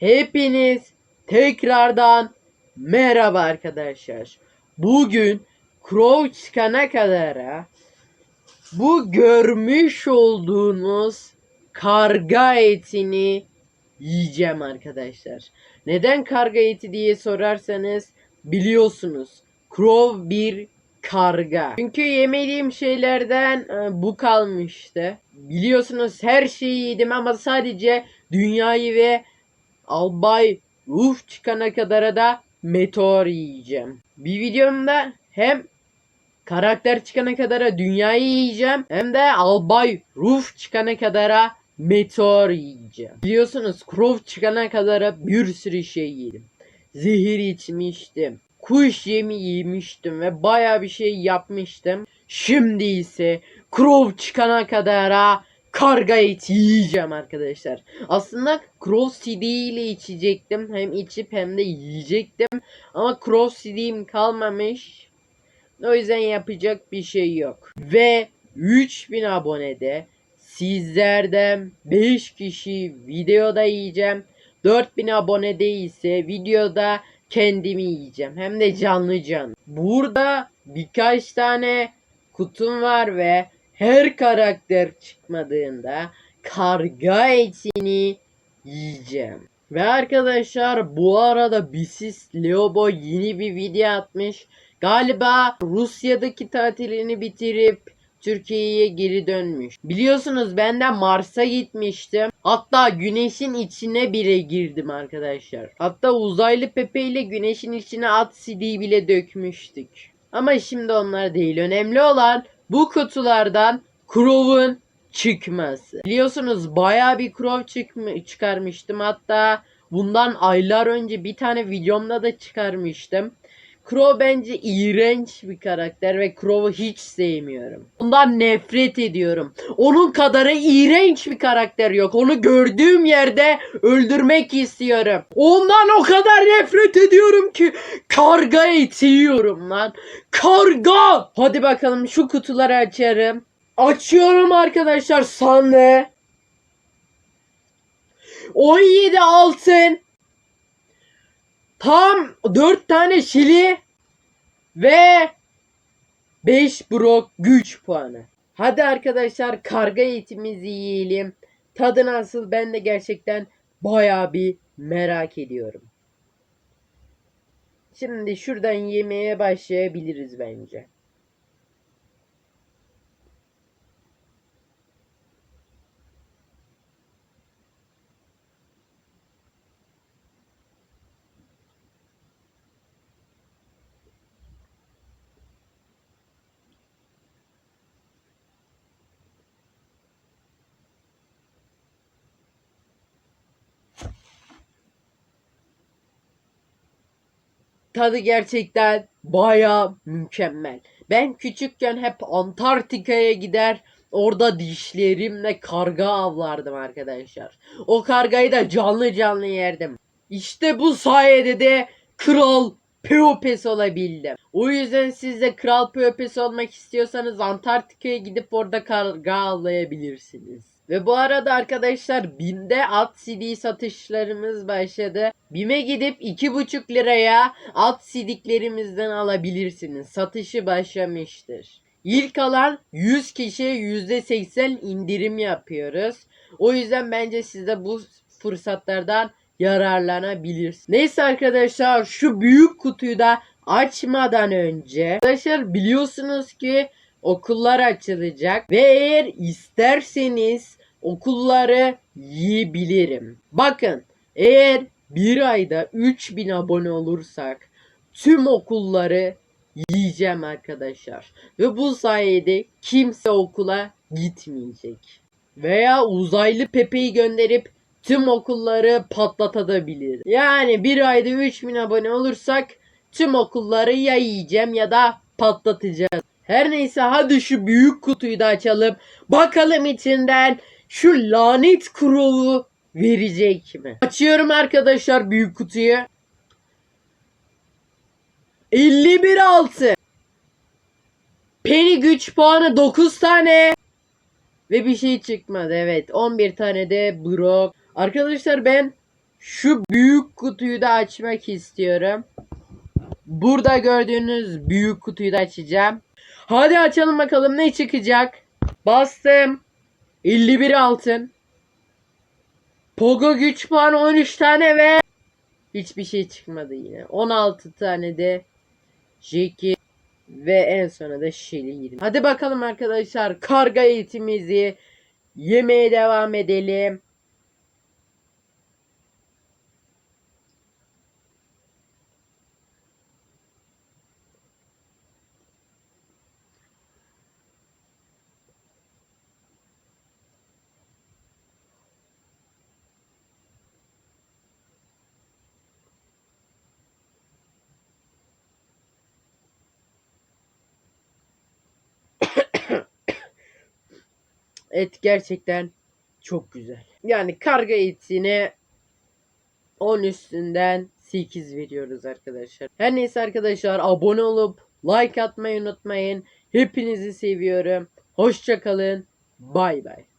Hepiniz tekrardan merhaba arkadaşlar. Bugün Crow çıkana kadar bu görmüş olduğunuz karga etini yiyeceğim arkadaşlar. Neden karga eti diye sorarsanız biliyorsunuz. Crow bir karga. Çünkü yemediğim şeylerden e, bu kalmıştı. Biliyorsunuz her şeyi yedim ama sadece dünyayı ve albay ruh çıkana kadar da meteor yiyeceğim. Bir videomda hem karakter çıkana kadar dünyayı yiyeceğim hem de albay ruh çıkana kadar meteor yiyeceğim. Biliyorsunuz Crow çıkana kadar bir sürü şey yedim. Zehir içmiştim. Kuş yemi yemiştim ve baya bir şey yapmıştım. Şimdi ise Crow çıkana kadar karga eti yiyeceğim arkadaşlar. Aslında Crow CD ile içecektim. Hem içip hem de yiyecektim. Ama Crow CD'm kalmamış. O yüzden yapacak bir şey yok. Ve 3000 abonede sizlerden 5 kişi videoda yiyeceğim. 4000 abonede ise videoda kendimi yiyeceğim. Hem de canlı canlı. Burada birkaç tane kutum var ve her karakter çıkmadığında karga etini yiyeceğim. Ve arkadaşlar bu arada Bisis Leobo yeni bir video atmış. Galiba Rusya'daki tatilini bitirip Türkiye'ye geri dönmüş. Biliyorsunuz ben de Mars'a gitmiştim. Hatta güneşin içine bile girdim arkadaşlar. Hatta uzaylı Pepe ile güneşin içine at CD bile dökmüştük. Ama şimdi onlar değil. Önemli olan bu kutulardan Crow'un çıkması. Biliyorsunuz baya bir Crow çıkm- çıkarmıştım. Hatta bundan aylar önce bir tane videomda da çıkarmıştım. Crow bence iğrenç bir karakter ve Crow'u hiç sevmiyorum. Ondan nefret ediyorum. Onun kadarı iğrenç bir karakter yok. Onu gördüğüm yerde öldürmek istiyorum. Ondan o kadar nefret ediyorum ki karga eti lan. Karga! Hadi bakalım şu kutuları açarım. Açıyorum arkadaşlar sandığı. 17 altın. Tam 4 tane şili ve 5 brok güç puanı. Hadi arkadaşlar karga etimizi yiyelim. Tadı nasıl ben de gerçekten baya bir merak ediyorum. Şimdi şuradan yemeye başlayabiliriz bence. Tadı gerçekten baya mükemmel. Ben küçükken hep Antarktika'ya gider orada dişlerimle karga avlardım arkadaşlar. O kargayı da canlı canlı yerdim. İşte bu sayede de kral Peopes olabildim. O yüzden siz de kral Peopes olmak istiyorsanız Antarktika'ya gidip orada karga avlayabilirsiniz. Ve bu arada arkadaşlar BİM'de at CD satışlarımız başladı. BİM'e gidip 2,5 liraya at CD'lerimizden alabilirsiniz. Satışı başlamıştır. İlk alan 100 kişiye %80 indirim yapıyoruz. O yüzden bence siz de bu fırsatlardan yararlanabilirsiniz. Neyse arkadaşlar şu büyük kutuyu da açmadan önce arkadaşlar biliyorsunuz ki okullar açılacak ve eğer isterseniz okulları yiyebilirim. Bakın eğer bir ayda 3000 abone olursak tüm okulları yiyeceğim arkadaşlar. Ve bu sayede kimse okula gitmeyecek. Veya uzaylı Pepe'yi gönderip tüm okulları patlatabilir. Yani bir ayda 3000 abone olursak tüm okulları ya yiyeceğim ya da patlatacağız. Her neyse hadi şu büyük kutuyu da açalım. Bakalım içinden şu lanet kuruvu verecek mi? Açıyorum arkadaşlar büyük kutuyu. 51 altı. Penny güç puanı 9 tane. Ve bir şey çıkmadı evet. 11 tane de Brock. Arkadaşlar ben Şu büyük kutuyu da açmak istiyorum. Burada gördüğünüz büyük kutuyu da açacağım. Hadi açalım bakalım ne çıkacak. Bastım. 51 altın. Pogo güç puanı 13 tane ve hiçbir şey çıkmadı yine. 16 tane de Jackie ve en sona da Shelly 20. Hadi bakalım arkadaşlar karga eğitimizi yemeye devam edelim. Et gerçekten çok güzel. Yani karga etine 10 üstünden 8 veriyoruz arkadaşlar. Her neyse arkadaşlar abone olup like atmayı unutmayın. Hepinizi seviyorum. Hoşça kalın. Bay bay.